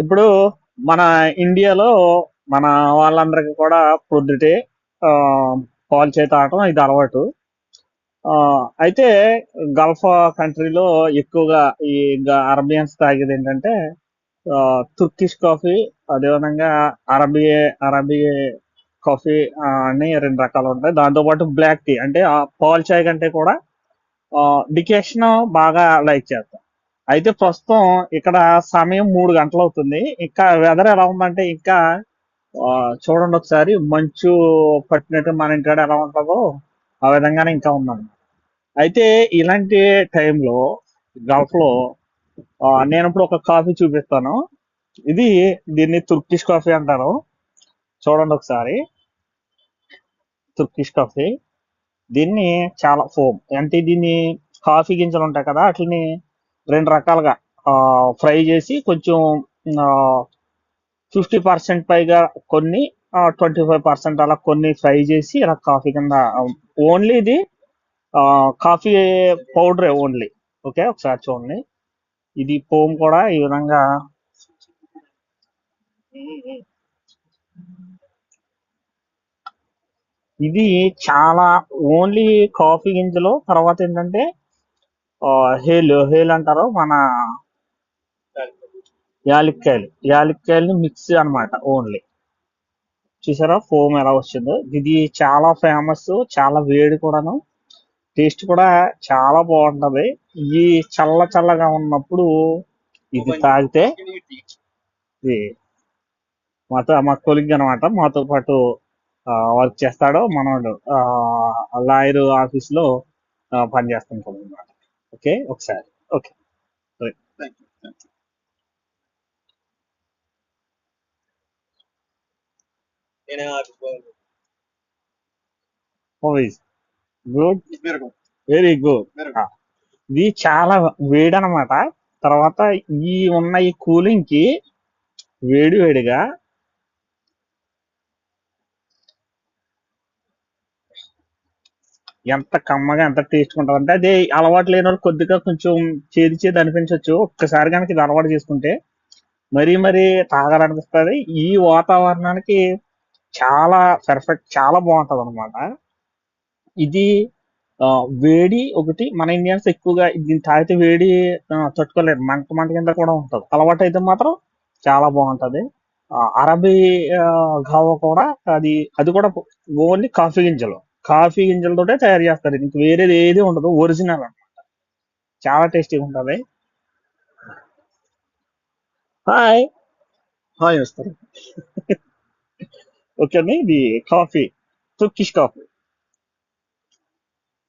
ఇప్పుడు మన ఇండియాలో మన వాళ్ళందరికీ కూడా ప్రొద్దుటే ఆహ్, పాలు తాగటం ఇది అలవాటు. అయితే గల్ఫ్ కంట్రీలో ఎక్కువగా ఈ గ అరబియన్స్ తాగేది ఏంటంటే తుర్కిష్ కాఫీ అదేవిధంగా అరబీ అరబీ కాఫీ అని 2 రకాలుంటాయి. దాంతో పాటు బ్లాక్ టీ అంటే పాల్ చాయ్ కంటే కూడా డికేషన్ బాగా లైక్ చేస్తాం. అయితే ప్రస్తుతం ఇక్కడ సమయం మూడు గంటలు అవుతుంది ఇంకా వెదర్ ఎలా ఉందంటే ఇంకా చూడండి ఒకసారి మంచు పట్టినట్టు మన ఇంటికాడ ఎలా ఉంటుందో ఆ విధంగానే ఇంకా ఉందన్నమాట. అయితే ఇలాంటి టైంలో గల్ఫ్‌లో నేను ఇప్పుడు ఒక కాఫీ చూపిస్తాను. ఇది దీన్ని తుర్కిష్ కాఫీ అంటారు. చూడండి ఒకసారి. Turkish coffee. దీన్ని చాలా ఫోమ్ అంటే దీన్ని కాఫీ గింజలు ఉంటాయి కదా! అట్లని రెండు రకాలుగా ఫ్రై చేసి కొంచెం ఫిఫ్టీ పర్సెంట్ పైగా కొన్ని ట్వంటీ ఫైవ్ పర్సెంట్ అలా కొన్ని ఫ్రై చేసి ఇలా కాఫీ కింద ఓన్లీ ఇది కాఫీ పౌడరే ఓన్లీ. ఓకే. ఒకసారి చూడండి. ఇది పోమ్ కూడా ఈ విధంగా ఇది చాలా ఓన్లీ కాఫీ గింజలు తర్వాత ఏంటంటే హేల్ హేల్ అంటారు. మన యాలుక్కాయలు. యాలుక్కాయలని మిక్స్ అన్నమాట ఓన్లీ. చూసారా ఫోమ్ ఎలా వచ్చిందో? ఇది చాలా ఫేమస్. చాలా వేడి కూడాను. టేస్ట్ కూడా చాలా బావుంటది. ఈ చల్ల చల్లగా ఉన్నప్పుడు ఇది తాగితే ఇది మాతో మా కొలీగ్ అన్నమాట. మాతో పాటు వర్క్ చేస్తాడు. మనోడు లాయర్ ఆఫీస్‌లో ఆహ్, పనిచేస్తుంటాడన్నమాట. ఓకే. ఒకసారి. Okay. Thank you. Thank you. నేనేం? గుడ్? Very good. ఇది చాలా వేడన్నమాట. తర్వాత ఈ ఉన్న ఈ కూలింగ్‌కి వేడి వేడిగా ఎంత కమ్మగా ఎంత టేస్ట్ ఉంటుంది అంటే అది అలవాటు లేనోళ్ళు కొద్దిగా కొంచెం చేది చేది అనిపించవచ్చు ఒక్కసారి గనక ఇది అలవాటు చేసుకుంటే మరీ మరీ తాగాలనిపిస్తుంది ఈ వాతావరణానికి చాలా పర్ఫెక్ట్ చాలా బావుంటదన్నమాట. ఇది వేడి ఒకటి మన ఇండియన్స్ ఎక్కువగా దీన్ని తాగితే వేడి తట్టుకోలేదు తట్టుకోలేరు. మంట మంట కింద కూడా ఉంటుంది అలవాటు అయితే మాత్రం చాలా బాగుంటుంది అరబీ ఆహ్, కూడా అది అది కూడా ఓన్లీ కాఫీ గింజలు. కాఫీ గింజలతోటే తయారు చేస్తారు. ఇంక వేరేది ఏది ఉండదు. ఒరిజినల్ అన్నమాట. చాలా టేస్టీగా ఉంటది. హాయ్. హాయ్ వస్తారు. ఓకే అండి. ఇది కాఫీ. తుర్కిష్ కాఫీ.